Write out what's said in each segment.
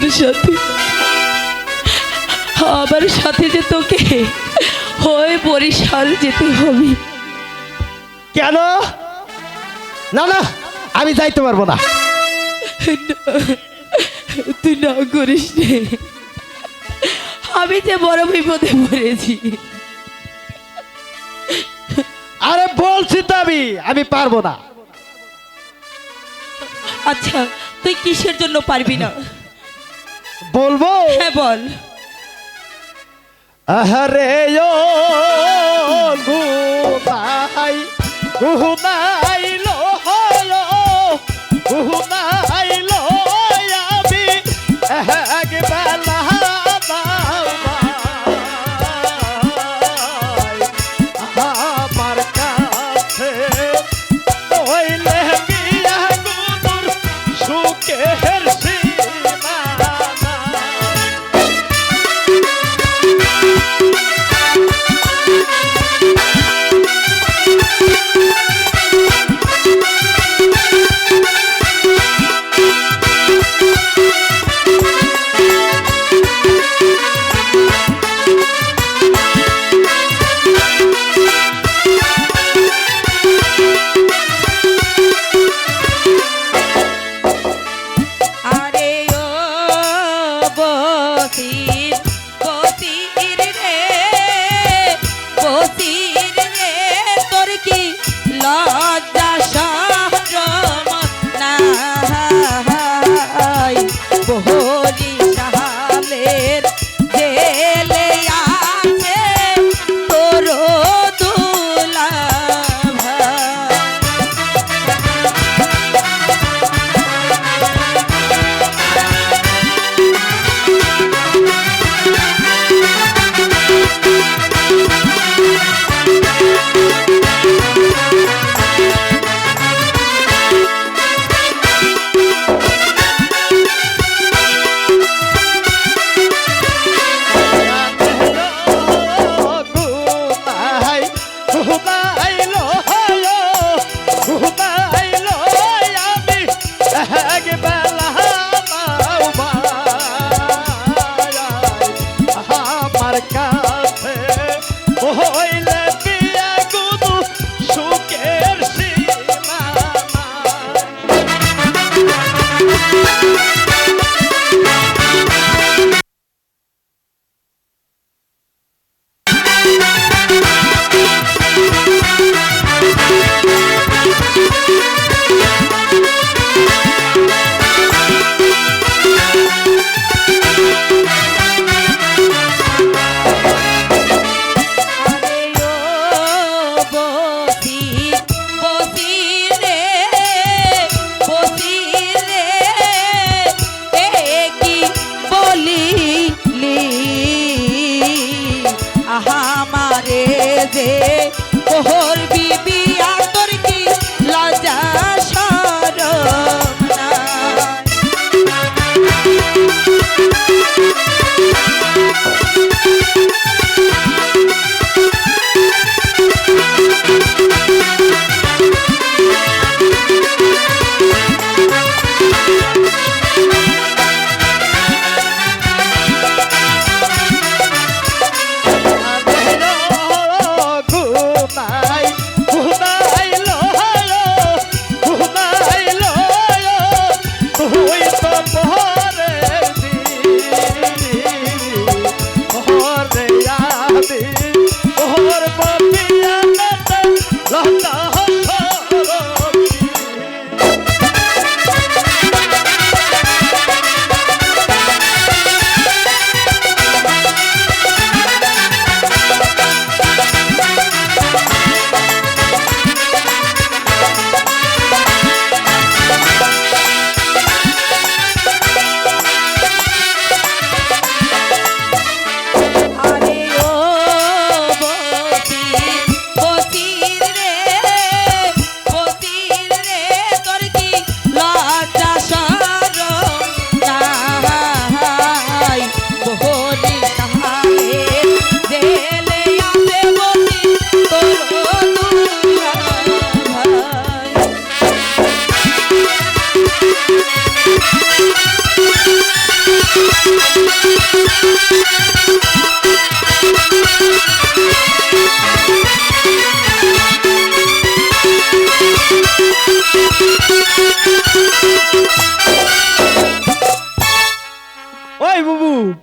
আমার সাথে। আমার সাথে যে তোকে হয়ে বরিশাল যেতে হবে। কেন? না না আমি যাইতে পারব না। তুই না করিস আমি যে বড় বিপদে পড়েছি। আরে বলছি তো আমি আমি পারব না। আচ্ছা তুই কিসের জন্য পারবি না? বলব? হ্যাঁ বল। আহারে ও গুনাই গুনাই যে ওহর বিবি ওই বুবু।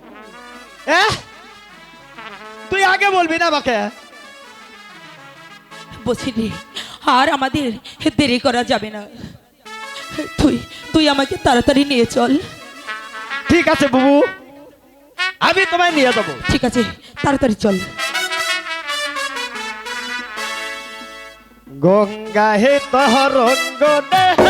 তুই আগে বলবি না আমাকে। রে আর আমাদের দেরি করা যাবে না। তুই তুই আমাকে তাড়াতাড়ি নিয়ে চল। ঠিক আছে বুবু। আমি তোমায় নিয়ে যাব। ঠিক আছে তাড়াতাড়ি চল। গঙ্গা হে তহ রঙ্গ দেহ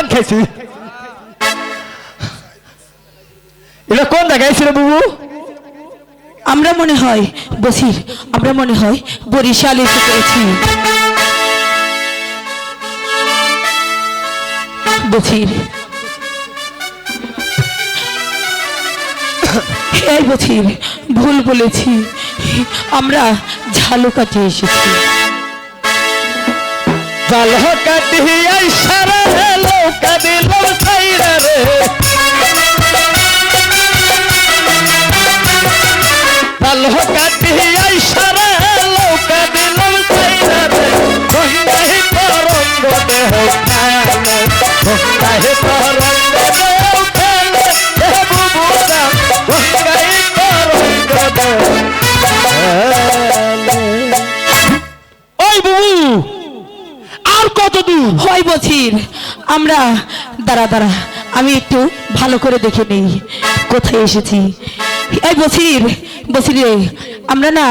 আমি খাইছি এটা কোন জায়গায় ছিল বুবু? আমরা মনে হয় বসির আমরা মনে হয় বরিশাল এসে পড়েছি। বসির। এই বছির ভুল বলেছি। আমরা ঝালুকাটি এসেছি। জাল কাটি সারা হেলো কাদিল সাইরা রে জাল কাটি সারা হেলো কাদিল সাইরা রে গঙ্গাহি তরঙ্গ দেহ খেলে গঙ্গাহি তরঙ্গ দেহ খেলে দেহ বুবুদা গঙ্গাহি তরঙ্গ দেহ ওই বুবু আর কত দূর হয় বছির আমরা দাঁড়া দাঁড়া আমি একটু ভালো করে দেখে নেই। কোথায় এসেছি? এই বছির বছির রে, আমরা না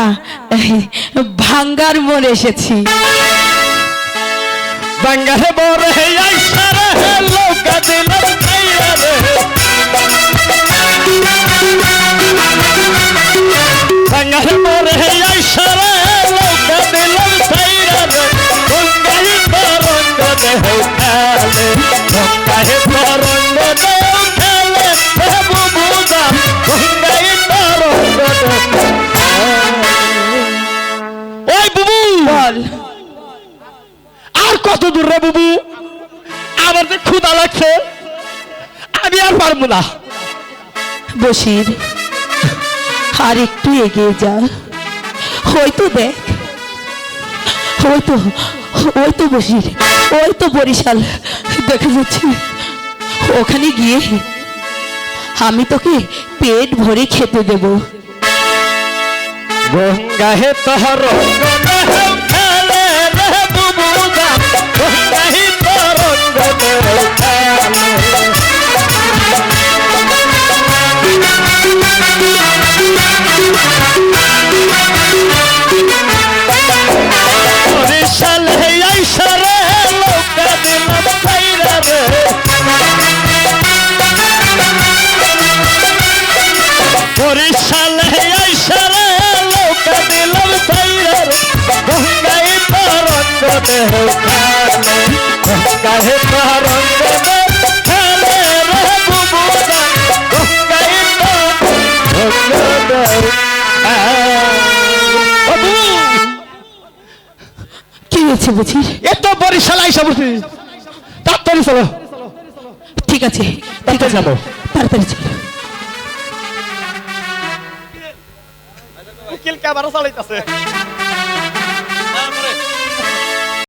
ভাঙ্গার মোড় এসেছি। আইসারে হে লোকা দিল খেলে গঙ্গাই তরঙ্গ খেলে হে বুবুদা গঙ্গাই তরঙ্গ ওই বুবু বল। আর কত দূর রে বুবু? আমার যে ক্ষুদা লাগছে, আমি আর পারব না। বসির, আর একটু এগিয়ে যা। হয়তো দেখ ওই তো ওই তো বসির ওই তো বরিশাল। দেখে যাচ্ছে ওখানে গিয়ে আমি তোকে পেট ভরে খেতে দেবো। গঙ্গা হে তহর কি বুঝি এত বরিশাল আইসা বসি তাড়াতাড়ি চলো। ঠিক আছে। ঠিক তাড়াতাড়ি আছে। যাব। তাড়াতাড়ি চলো। উকিল ক্যামেরা চালাইতেছে।